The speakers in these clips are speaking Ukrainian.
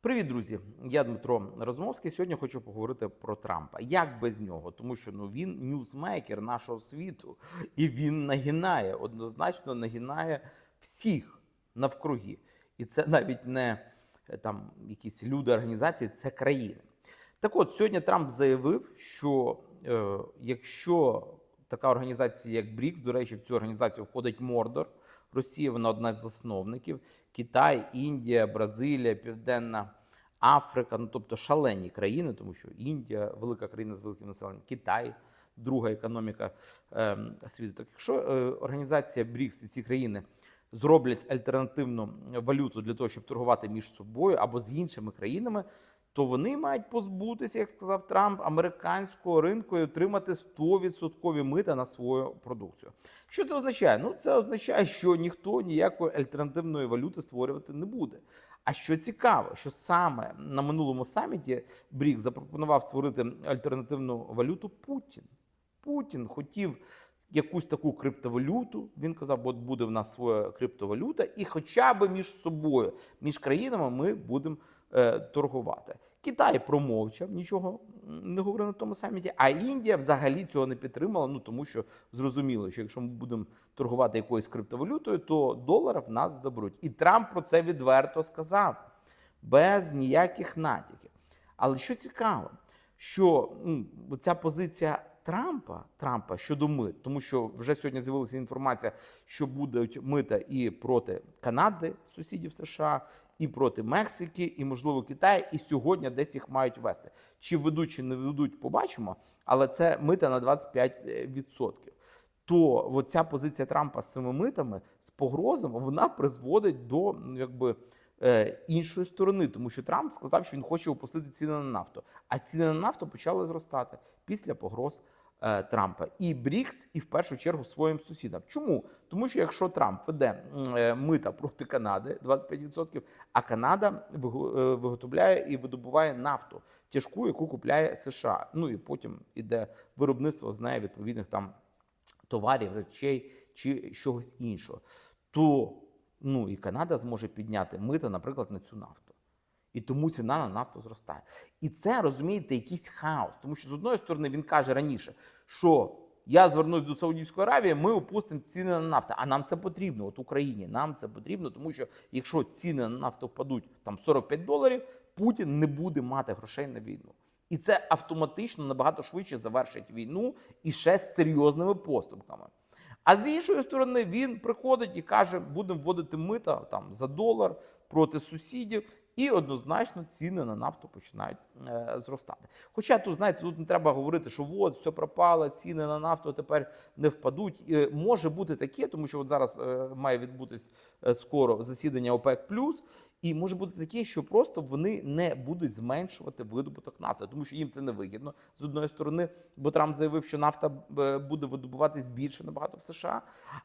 Привіт, друзі! Я Дмитро Розумовський. Сьогодні хочу поговорити про Трампа. Як без нього? Тому що ну він ньюсмейкер нашого світу, і він нагинає, однозначно нагинає всіх навкруги. І це навіть не е, там якісь люди, організації, це країни. Так от сьогодні Трамп заявив, що е, якщо така організація, як БРІКС, до речі, в цю організацію входить Мордор, Росія, вона одна з засновників, Китай, Індія, Бразилія, Південна Африка, ну тобто шалені країни, тому що Індія, велика країна з великим населенням, Китай, друга економіка е, світу. Так якщо е, організація БРІКС і ці країни зроблять альтернативну валюту для того, щоб торгувати між собою або з іншими країнами, то вони мають позбутися, як сказав Трамп, американського ринку і отримати 100% мита на свою продукцію. Що це означає? Ну це означає, що ніхто ніякої альтернативної валюти створювати не буде. А що цікаво, що саме на минулому саміті Брік запропонував створити альтернативну валюту Путін. Путін хотів якусь таку криптовалюту. Він казав, от буде в нас своя криптовалюта, і хоча б між собою, між країнами, ми будемо е, торгувати. Китай промовчав, нічого не говорив на тому саміті. А Індія взагалі цього не підтримала. Ну тому що зрозуміло, що якщо ми будемо торгувати якоюсь криптовалютою, то долар в нас заберуть. І Трамп про це відверто сказав без ніяких натяків. Але що цікаво, що ну, ця позиція Трампа Трампа щодо мит, тому що вже сьогодні з'явилася інформація, що будуть мита і проти Канади, сусідів США, і проти Мексики, і можливо Китаю. І сьогодні десь їх мають вести. Чи ведуть, чи не ведуть, побачимо. Але це мита на 25%. То от ця позиція Трампа з цими митами з погрозами вона призводить до якби. е, Іншої сторони, тому що Трамп сказав, що він хоче опустити ціни на нафту. А ціни на нафту почали зростати після погроз Трампа і Брікс, і в першу чергу своїм сусідам. Чому? Тому що якщо Трамп веде е, мита проти Канади 25%, а Канада е, виготовляє і видобуває нафту тяжку, яку купляє США. Ну і потім іде виробництво з неї відповідних там товарів, речей чи чогось іншого, то ну і Канада зможе підняти мита, наприклад, на цю нафту. І тому ціна на нафту зростає. І це розумієте, якийсь хаос. Тому що з одної сторони він каже раніше, що я звернусь до Саудівської Аравії, ми опустимо ціни на нафту. А нам це потрібно, от Україні. Нам це потрібно, тому що якщо ціни на нафту впадуть там 45 доларів, Путін не буде мати грошей на війну. І це автоматично набагато швидше завершить війну і ще з серйозними поступками. А з іншої сторони, він приходить і каже, будемо вводити мита там за долар проти сусідів, і однозначно ціни на нафту починають е, зростати. Хоча тут, знаєте, тут не треба говорити, що от все пропало, ціни на нафту тепер не впадуть. Е, може бути таке, тому що от зараз е, має відбутись е, скоро засідання ОПЕК+, і може бути таке, що просто вони не будуть зменшувати видобуток нафти, тому що їм це не вигідно з одної сторони, бо Трамп заявив, що нафта е, буде видобуватись більше набагато в США.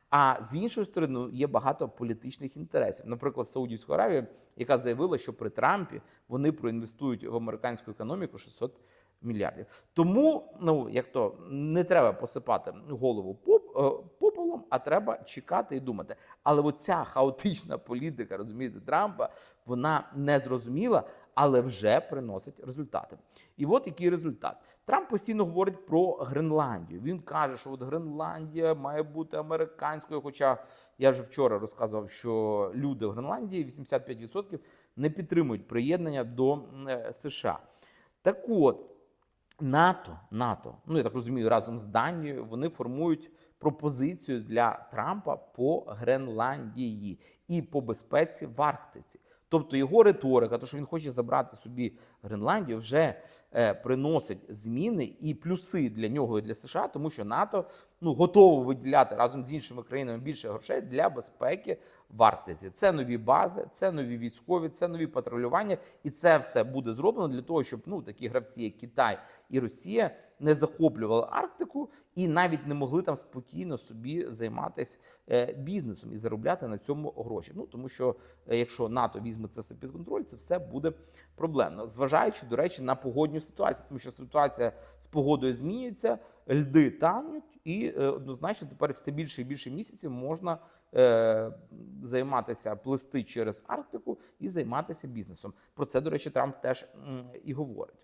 А з іншої сторони є багато політичних інтересів. Наприклад, Саудівська Аравія, яка заявила, що при Трампі вони проінвестують в американську економіку 600 мільярдів. Тому, ну як то не треба посипати голову е, попелом, а треба чекати і думати. Але оця хаотична політика, розумієте, Трампа, вона не зрозуміла, але вже приносить результати. І от який результат. Трамп постійно говорить про Гренландію. Він каже, що от Гренландія має бути американською. Хоча я вже вчора розказував, що люди в Гренландії 85% не підтримують приєднання до е, США. Так от. НАТО, НАТО, ну я так розумію, разом з Данією вони формують пропозицію для Трампа по Гренландії і по безпеці в Арктиці. Тобто його риторика, то що він хоче забрати собі Гренландію, вже е, приносить зміни і плюси для нього і для США, тому що НАТО ну готово виділяти разом з іншими країнами більше грошей для безпеки в Арктиці. Це нові бази, це нові військові, це нові патрулювання, і це все буде зроблено для того, щоб ну такі гравці, як Китай і Росія, не захоплювали Арктику і навіть не могли там спокійно собі займатися е, бізнесом і заробляти на цьому гроші. Ну тому що е, якщо НАТО візьме це все під контроль, це все буде проблемно, зважаючи до речі на погодню ситуацію, тому що ситуація з погодою змінюється. льди тануть, і е, однозначно тепер все більше і більше місяців можна е, займатися плисти через Арктику і займатися бізнесом. Про це, до речі, Трамп теж м, і говорить.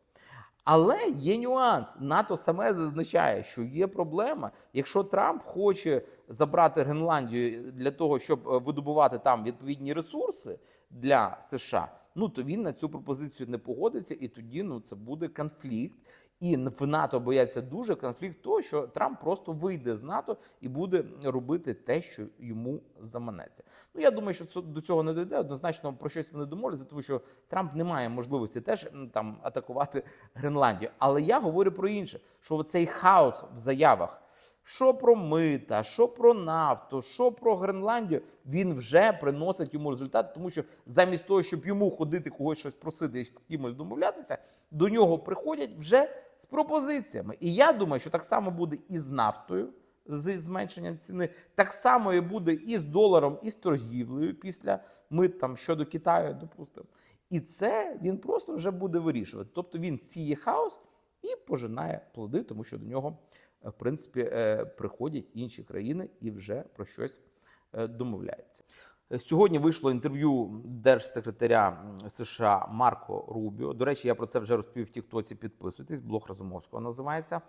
Але є нюанс. НАТО саме зазначає, що є проблема. Якщо Трамп хоче забрати Гренландію для того, щоб е, видобувати там відповідні ресурси для США, ну то він на цю пропозицію не погодиться, і тоді ну це буде конфлікт. І в НАТО бояться дуже конфлікт того, що Трамп просто вийде з НАТО і буде робити те, що йому заманеться. Ну я думаю, що до цього не дійде. Однозначно про щось вони домовляться, тому що Трамп не має можливості теж там атакувати Гренландію. Але я говорю про інше: що цей хаос в заявах. Що про мита, що про нафту, що про Гренландію, він вже приносить йому результат, тому що замість того, щоб йому ходити когось щось просити і з кимось домовлятися, до нього приходять вже з пропозиціями. І я думаю, що так само буде і з нафтою, з зменшенням ціни, так само і буде і з доларом, і з торгівлею після мит там щодо Китаю, допустимо. І це він просто вже буде вирішувати. Тобто він сіє хаос і пожинає плоди, тому що до нього е, в принципі е, приходять інші країни і вже про щось е, домовляються. Сьогодні вийшло інтерв'ю держсекретаря США Марко Рубіо. До речі, я про це вже розповів в Тіктоці. Підписуйтесь, блог Разумовського називається.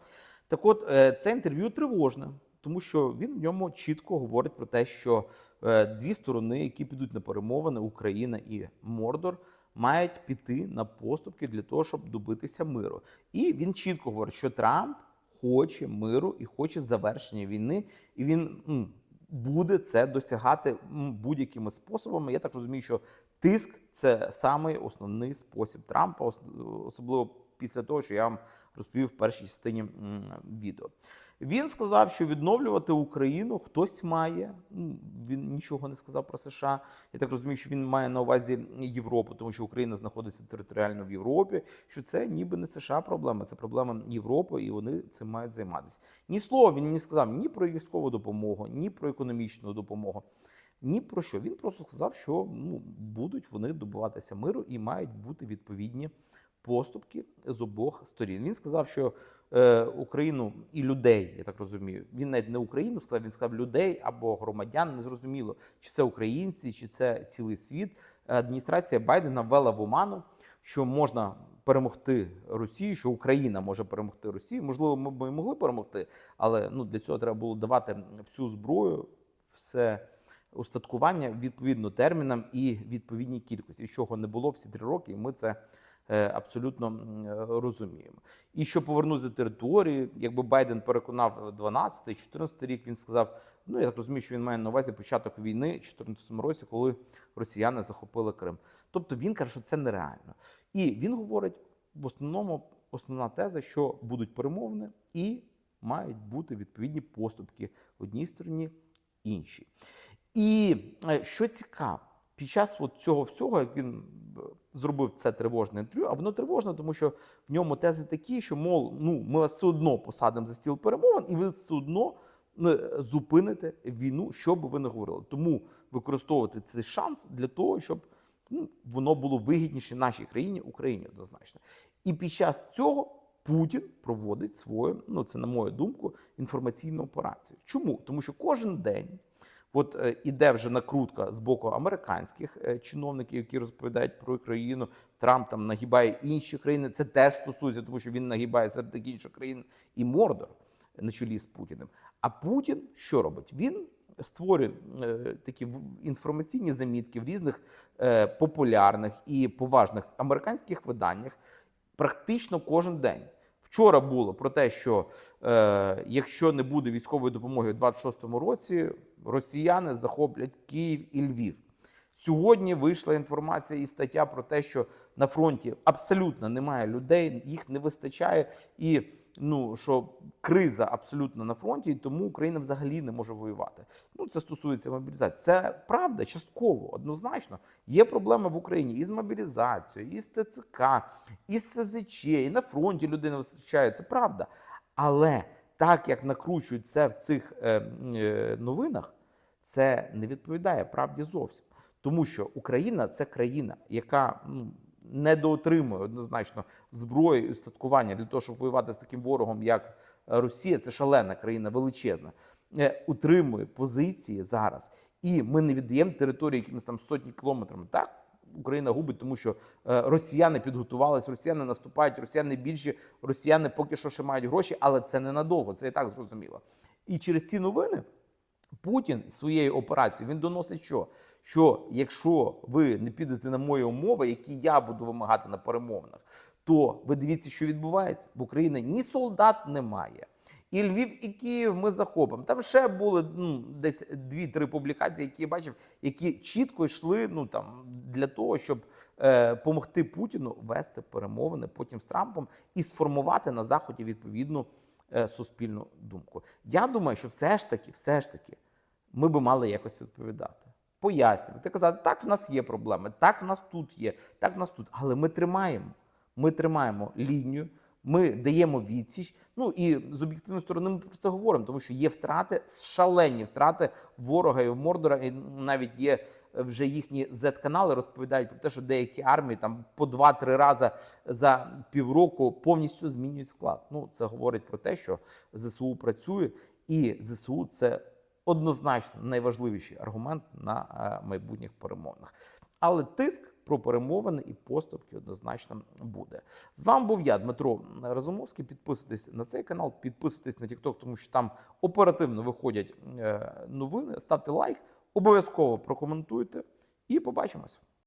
Так, от це інтерв'ю тривожне, тому що він в ньому чітко говорить про те, що е, дві сторони, які підуть на перемовини, Україна і Мордор, мають піти на поступки для того, щоб добитися миру. І він чітко говорить, що Трамп хоче миру і хоче завершення війни, і він буде це досягати будь-якими способами. Я так розумію, що тиск це самий основний спосіб Трампа, особливо після того, що я вам розповів в першій частині відео. Він сказав, що відновлювати Україну хтось має. Ну, Він нічого не сказав про США. Я так розумію, що він має на увазі Європу, тому що Україна знаходиться територіально в Європі. Що це ніби не США проблема, це проблема Європи, і вони цим мають займатися. Ні слова він не сказав ні про військову допомогу, ні про економічну допомогу. Ні про що. Він просто сказав, що ну, будуть вони добиватися миру і мають бути відповідні поступки з обох сторін. Він сказав, що е, Україну і людей, я так розумію, він навіть не Україну сказав, він сказав людей або громадян. Незрозуміло, чи це українці, чи це цілий світ. Адміністрація Байдена ввела в оману, що можна перемогти Росію, що Україна може перемогти Росію. Можливо, ми б могли перемогти, але ну для цього треба було давати всю зброю, все устаткування відповідно термінам і відповідній кількості, чого не було всі три роки, ми це абсолютно е, розуміємо. І щоб повернути територію, якби Байден переконав 12-14 рік, він сказав: ну я так розумію, що він має на увазі початок війни в 2014 році, коли росіяни захопили Крим. Тобто він каже, що це нереально. І він говорить в основному основна теза, що будуть перемовини і мають бути відповідні поступки одній стороні, іншій. І е, що цікаво, під час от цього всього, як він е, зробив це тривожне інтерв'ю, а воно тривожне, тому що в ньому тези такі, що мов, ну ми вас все одно посадимо за стіл перемовин, і ви все одно е, зупините війну, що би ви не говорили. Тому використовувати цей шанс для того, щоб ну, воно було вигідніше нашій країні, Україні однозначно. І під час цього Путін проводить свою, ну це на мою думку, інформаційну операцію. Чому? Тому що кожен день. От е, іде вже накрутка з боку американських е, чиновників, які розповідають про Україну. Трамп там нагибає інші країни. Це теж стосується, тому що він нагибає серед інших країн і Мордор на чолі з Путіним. А Путін що робить? Він створює е, такі інформаційні замітки в різних популярних і поважних американських виданнях практично кожен день. Вчора було про те, що е, якщо не буде військової допомоги в 26-му році, росіяни захоплять Київ і Львів. Сьогодні вийшла інформація і стаття про те, що на фронті абсолютно немає людей, їх не вистачає, і ну що криза абсолютно на фронті, і тому Україна взагалі не може воювати. Ну це стосується мобілізації. Це правда, частково, однозначно. Є проблеми в Україні і з мобілізацією, і з ТЦК, і з СЗЧ, і на фронті людей не вистачає. Це правда. Але так як накручують це в цих е, е, новинах, це не відповідає правді зовсім. Тому що Україна це країна, яка ну, недоотримує однозначно зброї і устаткування для того, щоб воювати з таким ворогом, як Росія, це шалена країна, величезна, е, утримує позиції зараз, і ми не віддаємо території якимись там сотні кілометрами. Так Україна губить, тому що е, росіяни підготувались, росіяни наступають, росіяни більші, росіяни поки що ще мають гроші, але це ненадовго, це і так зрозуміло. І через ці новини Путін своєю операцією він доносить, що? що якщо ви не підете на мої умови, які я буду вимагати на перемовинах, то ви дивіться, що відбувається в Україні ні солдат немає. І Львів, і Київ ми захопимо. Там ще були ну, десь дві-три публікації, які я бачив, які чітко йшли ну, там, для того, щоб е, помогти Путіну вести перемовини потім з Трампом і сформувати на Заході відповідну суспільну думку. Я думаю, що все ж таки, все ж таки, ми би мали якось відповідати. Пояснювати, казати, так в нас є проблеми, так в нас тут є, так в нас тут. Але ми тримаємо. Ми тримаємо лінію, ми даємо відсіч. Ну і з об'єктивної сторони ми про це говоримо, тому що є втрати, шалені втрати ворога і в Мордора. І навіть є вже їхні Z-канали розповідають про те, що деякі армії там по 2-3 рази за півроку повністю змінюють склад. Ну це говорить про те, що ЗСУ працює, і ЗСУ це однозначно найважливіший аргумент на е, майбутніх перемовинах. Але тиск про перемовини і поступки однозначно буде. З вами був я, Дмитро Разумовський. Підписуйтесь на цей канал, підписуйтесь на TikTok, тому що там оперативно виходять е, новини. Ставте лайк, обов'язково прокоментуйте і побачимось.